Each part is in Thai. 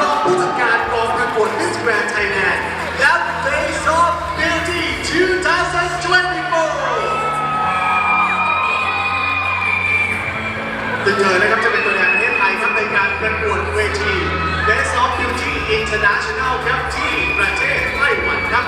รองผู้จัดการกองประกวด Miss Grand Thailand และ Face of Beauty 2024ซึ่งเธอนะครับจะเป็นตัวแทนประเทศไทยครับในการประกวดเวที Best of Beauty International ครับที่ประเทศไต้หวันครับ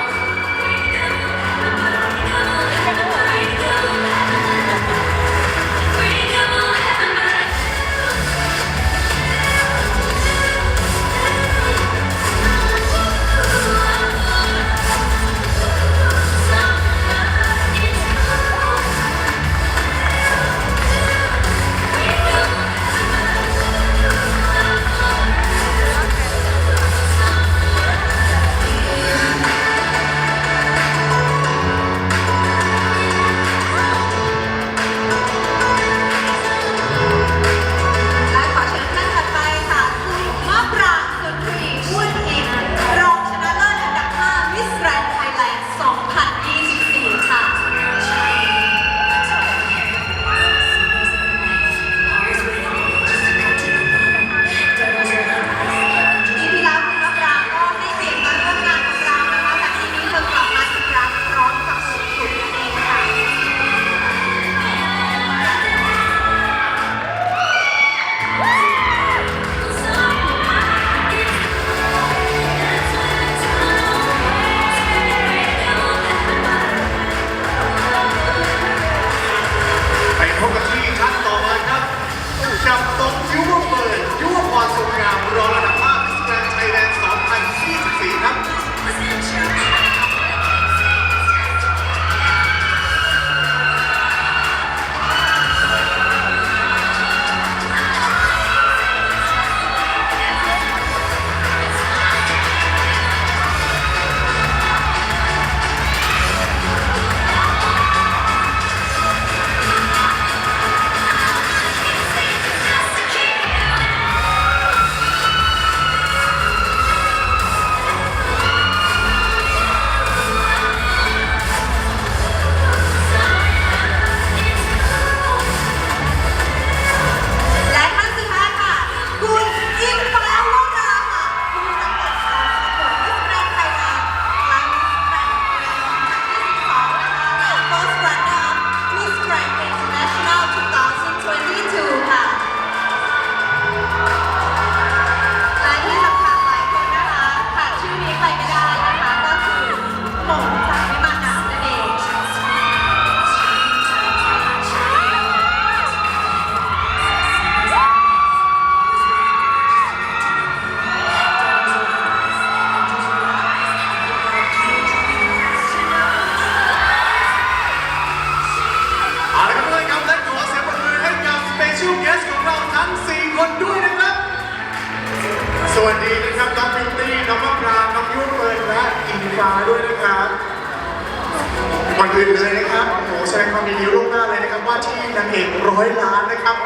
อื่นเลยนะครับโอ้โหแสดงความยินดีล่วงหน้าเลยนะครับ ว่าที่นางเอกร้อยล้านนะครับ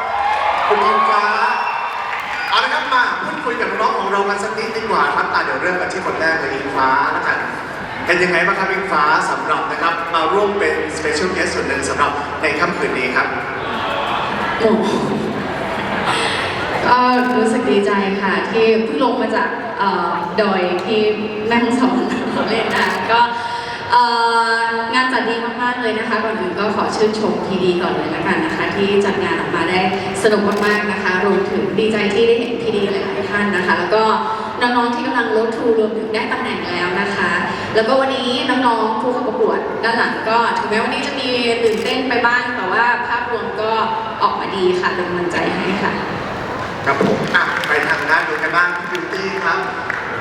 คุณอิงฟ้าเอาละครับมาพูดคุยกับน้องของเรากันสักนิดดีกว่าครับอะเดี๋ยวเริ่มกันที่คนแรกเลยอิงฟ้าแล้วกันเป็นยังไงบ้างครับอิงฟ้าสำหรับนะครับ มาร่วมเป็น Special Guest ส่วนหนึ่งสำหรับในค่ำคืนนี้ครับโอ้ก็รู้สึกดีใจค่ะ ที่เพิ่งลงมาจากเอ่อดอยที่แม่ฮ่องสอนเล่นนะก็ งานจัดดีมากๆเลยนะคะก่อนอื่นก็ขอชื่นชมทีดีก่อนเลยละกันนะคะ ที่จัดงานออกมาได้สนุกมากๆนะคะ รวมถึงดีใจที่ได้เห็นพีดีหลายๆท่านนะคะ แล้วก็น้องๆที่กำลังลดทูรวมถึงได้ตำแหน่งแล้วนะคะ แล้วก็วันนี้น้องๆผู้เข้าประกวดด้านหลังก็ถึงแม้วันนี้จะมีตื่นเต้นไปบ้าง แต่ว่าภาพรวมก็ออกมาดีค่ะเป็นกำลังใจให้ค่ะ ครับผมอะไปทางด้านนู้นกันบ้างพี่บิวตี้ครับ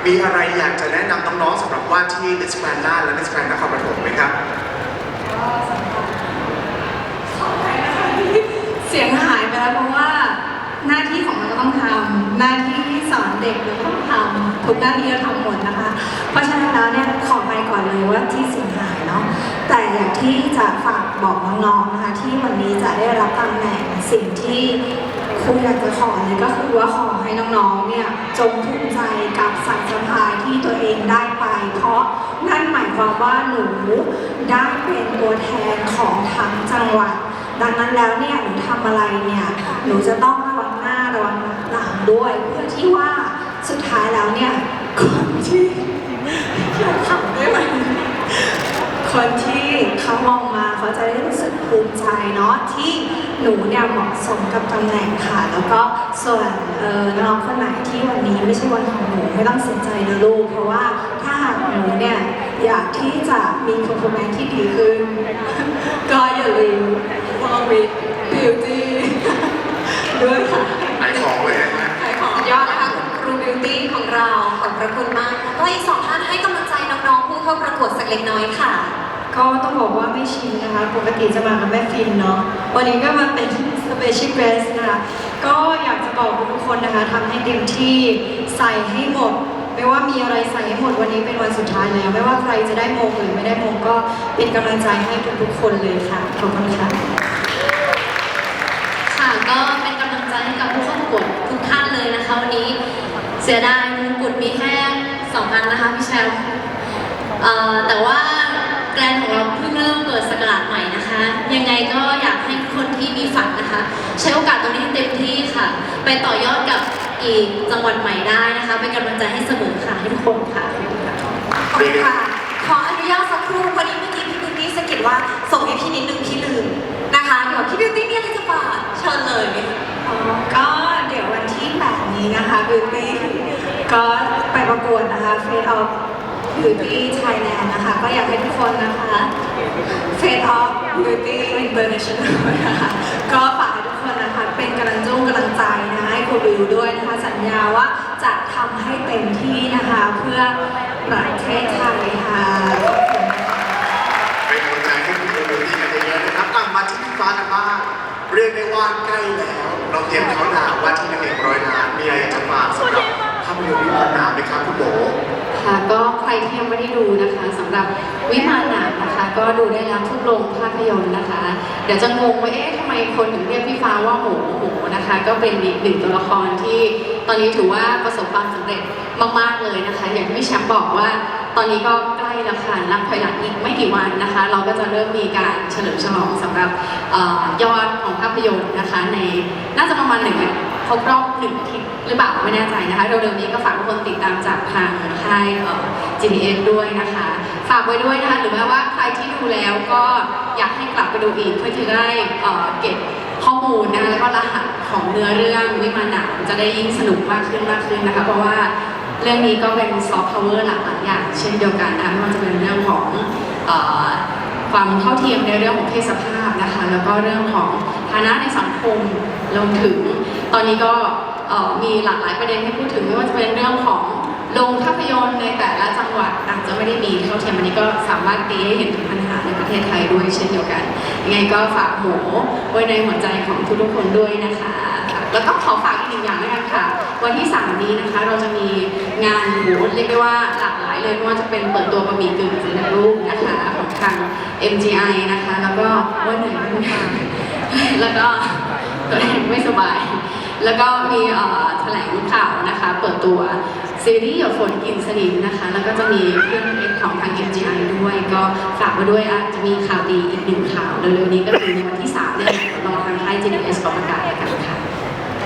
มีอะไรอยากจะแนะนำน้องๆสำหรับว่าที่ Miss Grand น่านและ Miss Grand นครปฐมไหมครับที่เสียงหายไปแล้วเพราะว่า หน้าที่ของเราก็ต้องทำหน้าที่สอนเด็กเราก็ต้องทำทุกหน้าที่เราทำหมดนะคะ เพราะฉะนั้นแล้วเนี่ยขอไปก่อนเลยว่าที่เสียงหายเนาะแต่อยากที่จะฝากบอกน้องๆนะคะที่วันนี้จะได้รับตำแหน่งสิ่งที่ครูอยากจะขอเลยก็คือว่าขอให้น้องๆเนี่ย จงภูมิใจกับสายสะพาที่ตัวเองได้ไป เพราะนั่นหมายความว่าหนูได้เป็นตัวแทนของทั้งจังหวัด ดังนั้นแล้วเนี่ยหนูทำอะไรเนี่ยหนูจะต้องระวังหน้าระวังหลังด้วย เพื่อที่ว่าสุดท้ายแล้วเนี่ยคนที่อยาทำได้ไหมคนที่เขามองมาเขาจะได้รู้สึกภูมิใจเนาะที่ หนูเนี่ยเหมาะสมกับตำแหน่งค่ะ แล้วก็ส่วนเอ่อน้องคนไหนที่วันนี้ไม่ใช่วันของหนูไม่ต้องเสียใจนะลูก เพราะว่าถ้าหากหนูเนี่ยอยากที่จะมี performance ที่ดีขึ้น ก็อย่าลืม work with beauty ด้วยค่ะขายของเลยนะฮะขายของยอดนะคะคุณครูบิวตี้ของเราขอบพระคุณมากแล้วก็อีกสองท่านให้กำลังใจน้องๆผู้เข้าประกวดสักเล็กน้อยค่ะ ก็ต้องบอกว่าไม่ชินนะคะ ปกติจะมากับแม่ฟินเนาะ วันนี้ก็มาเป็น special guest นะคะ ก็อยากจะบอกทุกคนนะคะทำให้เต็มที่ใส่ให้หมด ไม่ว่ามีอะไรใส่ให้หมดวันนี้เป็นวันสุดท้ายแล้ว ไม่ว่าใครจะได้มงหรือไม่ได้มงก็เป็นกำลังใจให้ทุกๆคนเลยค่ะ ขอบคุณค่ะ ค่ะก็เป็นกำลังใจให้กับผู้เข้าประกวดทุกท่านเลยนะคะวันนี้เสียดายมงกุฎมีแค่สองอันนะคะพี่แชมป์เอ่อแต่ว่า แกรนด์ของเราเพิ่งเริ่มเปิดสกราชใหม่นะคะ ยังไงก็อยากให้คนที่มีฝันนะคะ ใช้โอกาสตรงนี้ให้เต็มที่ค่ะ ไปต่อยอดกับอีกจังหวัดใหม่ได้นะคะเป็นกำลังใจให้เสมอค่ะให้ทุกคนค่ะขอบคุณค่ะ ขออนุญาตสักครู่วันนี้เมื่อกี้พี่บิวตี้สะกิดว่าส่งให้พี่นิดนึงพี่ลืมนะคะเดี๋ยวพี่บิวตี้มีอะไรจะฝากเชิญเลยอ๋อก็เดี๋ยววันที่8นี้นะคะ Beauty ก็ไปประกวดนะคะ Fate of Beauty Thailand นะคะ ก็อยากให้ทุกคนนะคะ Fate of Beauty International นะคะก็ฝากให้ทุกคนนะคะ เป็นกำลังจงกำลังใจนะให้ครูบิวด้วยนะคะ สัญญาว่าจะทำให้เต็มที่นะคะ เพื่อประเทศไทยค่ะเป็นกำลังใจให้คุณดูดีกันเยอะๆนะครับอะมาที่พี่ฟ้ากันบ้างเรียกได้ว่าใกล้แล้ว เราเตรียมเขาดาวน์ว่าที่นางเอกร้อย ที่ยังไม่ได้ดูนะคะสำหรับวิมานหนามนะคะ ก็ดูได้แล้วทุกโรงภาพยนตร์นะคะ เดี๋ยวจะงงว่าเอ๊ะทำไมคนถึงเรียกพี่ฟ้าว่าหมูหมูนะคะ ก็เป็นอีกหนึ่งตัวละครที่ตอนนี้ถือว่าประสบความสำเร็จมากๆเลยนะคะ อย่างที่พี่แชมป์บอกว่าตอนนี้ก็ใกล้แล้วค่ะนับถอยหลังอีกไม่กี่วันนะคะ เราก็จะเริ่มมีการเฉลิมฉลองสำหรับออยอดของภาพยนตร์นะคะ ในน่าจะประมาณหนึ่งครบรอบหนึ่งอาทิตย์หรือเปล่าไม่แน่ใจนะคะเร็วๆนี้ก็ฝากทุกคนติดตามจากทางค่าย GTS ด้วยนะคะ ฝากไว้ด้วยนะคะหรือแม้ว่าใครที่ดูแล้วก็อยากให้กลับไปดูอีกเพื่อที่จะได้เก็บข้อมูลนะคะแล้วก็รหัสของเนื้อเรื่องวิมานหนาจะได้ยิ่งสนุกมากขึ้นมากขึ้นนะคะ เพราะว่าเรื่องนี้ก็เป็นซอฟต์พาวเวอร์หลากหลายอย่างเช่นเดียวกันนะคะไม่ว่าจะเป็นเรื่องของอความเท่าเทียมในเรื่องของเพศสภาพนะคะ แล้วก็เรื่องของฐานะในสังคมรวมถึง ตอนนี้ก็มีหลากหลายประเด็นให้พูดถึงไม่ว่าจะเป็นเรื่องของ โรงภาพยนตร์ในแต่ละจังหวัดอาจจะไม่ได้มีเท่าเทียมอันนี้ก็สามารถตีให้เห็นถึงปัญหาในประเทศไทยด้วยเช่นเดียวกันยังไงก็ฝากหมูไว้ในหัวใจของทุกๆคนด้วยนะคะแล้วก็ขอฝากอีกหนึ่งอย่างด้วยกันค่ะ วันที่ 3 นี้นะคะเราจะมีงานโหเรียกได้ว่าหลากหลายเลยไม่ว่าจะเป็นเปิดตัวบะหมี่กึ่งสำเร็จรูปนะคะของทาง MGI นะคะ แล้วก็ว่าเหนื่อยมากๆแล้วก็ตัวเองไม่สบาย แล้วก็มีแถลงข่าวนะคะ เปิดตัวซีรีส์หยดฝนกินสนิมนะคะ แล้วก็จะมีเครื่องเอ็กของทาง MGI ด้วย ก็ฝากไว้ด้วยอาจจะมีข่าวดีอีกหนึ่งข่าวเร็วๆนี้ก็คือในวันที่ 3 เนี่ยรอทางค่าย GDS ประกาศแล้วกันค่ะ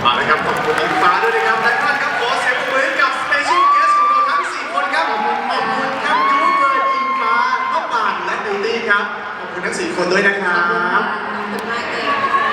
เอาละครับขอบคุณอิงฟ้าด้วยนะครับและท่านครับขอเสียงปรบมือกับ Special Guest ของเราทั้ง 4 คนครับขอบคุณครับยูเบิร์อิงฟ้าพ่อป่านและบิวตี้ครับขอบคุณทั้ง 4 คนด้วยนะครับ